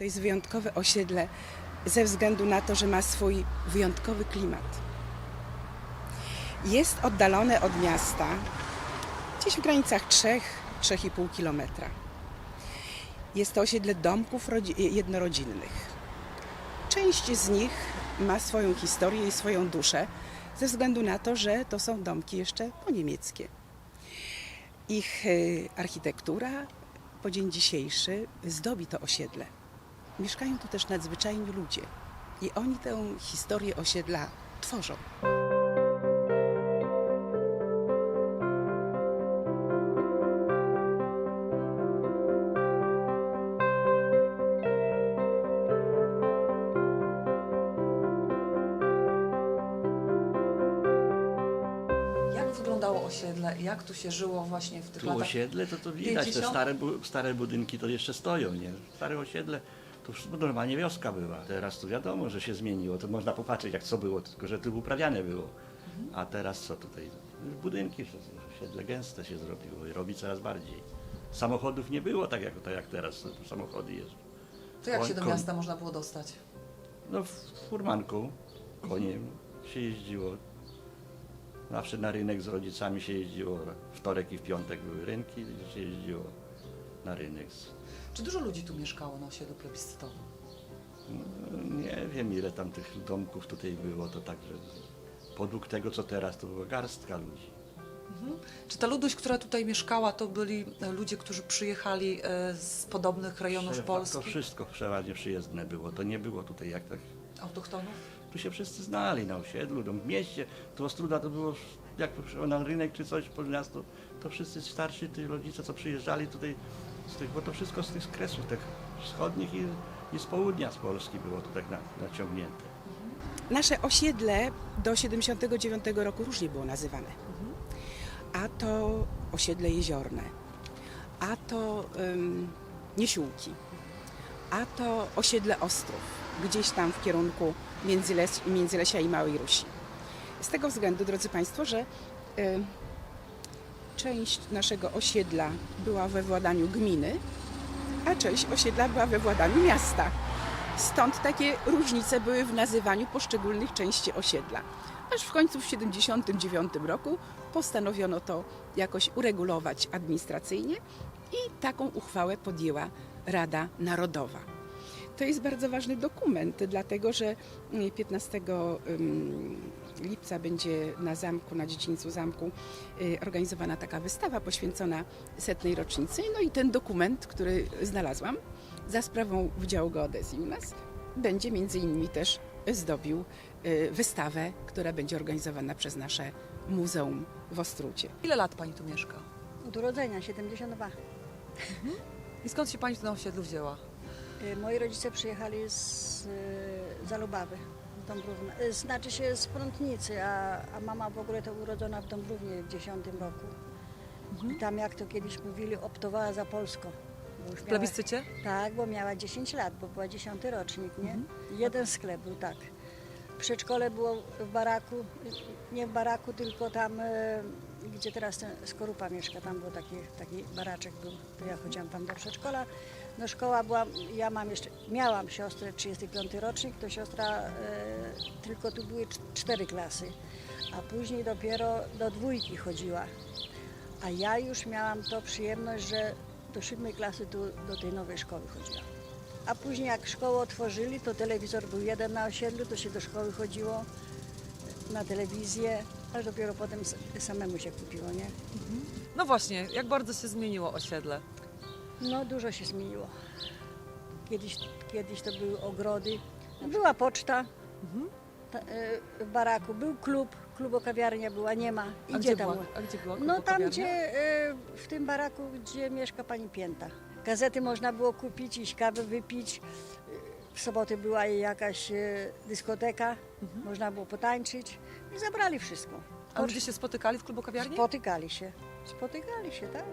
To jest wyjątkowe osiedle ze względu na to, że ma swój wyjątkowy klimat. Jest oddalone od miasta gdzieś w granicach 3-3,5 kilometra. Jest to osiedle domków rodzi- jednorodzinnych. Część z nich ma swoją historię i swoją duszę, ze względu na to, że to są domki jeszcze poniemieckie. Ich y, architektura po dzień dzisiejszy zdobi to osiedle. Mieszkają tu też nadzwyczajni ludzie i oni tę historię osiedla tworzą. Jak wyglądało osiedle? Jak tu się żyło właśnie w tych Tu latach? osiedle to, to widać, te 50? stare, bu- stare budynki to jeszcze stoją, nie? Stare osiedle to już normalnie wioska była. Teraz to wiadomo, że się zmieniło, to można popatrzeć jak co było, tylko że tu uprawiane było. A teraz co tutaj? Już budynki, to osiedle gęste się zrobiło i robi coraz bardziej. Samochodów nie było tak jak, tak jak teraz, to samochody jeżdżą. To jak się do Koń- miasta można było dostać? No w furmanką, koniem się jeździło. Zawsze na rynek z rodzicami się jeździło. Wtorek i w piątek były rynki, i się jeździło na rynek. z- Czy dużo ludzi tu mieszkało na osiedlu plebiscytowym? No, nie wiem ile tam tych domków tutaj było, to także podług tego co teraz to była garstka ludzi. Czy ta ludność, która tutaj mieszkała, to byli e, ludzie, którzy przyjechali e, z podobnych rejonów Prze- Polski? To wszystko przeważnie przyjezdne było, to nie było tutaj jak tak. Autochtonów? Tu się wszyscy znali na osiedlu, no, w mieście. Tu Ostruda to było, jak przyszło na rynek czy coś pod miasto, to wszyscy starsi ci rodzice, co przyjeżdżali tutaj, z tych, bo to wszystko z tych kresów tych wschodnich i, i z południa z Polski było tu tak na, naciągnięte. Nasze osiedle do 79 roku różnie było nazywane. A to osiedle jeziorne, a to ym, Niesiółki, a to osiedle Ostrów, gdzieś tam w kierunku Międzyles, Międzylesia i Małej Rusi. Z tego względu, drodzy Państwo, że ym, część naszego osiedla była we władaniu gminy, a część osiedla była we władaniu miasta. Stąd takie różnice były w nazywaniu poszczególnych części osiedla. Aż w końcu w 1979 roku postanowiono to jakoś uregulować administracyjnie i taką uchwałę podjęła Rada Narodowa. To jest bardzo ważny dokument, dlatego że mm, 15 ym, lipca będzie na zamku, na dziedzińcu zamku y, organizowana taka wystawa poświęcona setnej rocznicy. No i ten dokument, który znalazłam za sprawą Wydziału Geodezji u nas, będzie między innymi też zdobił y, wystawę, która będzie organizowana przez nasze muzeum w Ostrudzie. Ile lat pani tu mieszka? Od urodzenia 72. I skąd się pani tu na osiedlu wzięła? Y, Moi rodzice przyjechali z Zalubawy, Dąbrówna, y, znaczy się z Prątnicy, a, a mama w ogóle to urodzona w Dąbrównie w 10 roku. I tam jak to kiedyś mówili, optowała za Polską. Bo już W miała- plebiscycie? Tak, bo miała 10 lat, bo była 10 rocznik, nie? Jeden sklep był, tak. Przedszkole było w baraku, nie w baraku, tylko tam, e, gdzie teraz ten Skorupa mieszka, tam był taki, taki baraczek był, to ja chodziłam tam do przedszkola. No szkoła była, ja mam jeszcze, miałam siostrę 35 rocznik, to siostra, e, tylko tu były cz- cztery klasy, a później dopiero do dwójki chodziła. A ja już miałam to przyjemność, że do siódmej klasy tu, do tej nowej szkoły chodziłam. A później jak szkołę otworzyli, to telewizor był jeden na osiedlu, to się do szkoły chodziło na telewizję, aż dopiero potem samemu się kupiło, nie? No właśnie, jak bardzo się zmieniło osiedle? No dużo się zmieniło. Kiedyś, kiedyś to były ogrody, była poczta ta, e, w baraku, był klub, klubokawiarnia była, nie ma. A gdzie tam. była, a gdzie była No tam, gdzie e, w tym baraku, gdzie mieszka pani Pięta. Gazety można było kupić, iść kawę wypić. W soboty była jakaś e, dyskoteka, można było potańczyć i zabrali wszystko. A ludzie się spotykali w klubokawiarni? Spotykali się. Spotykali się, tak.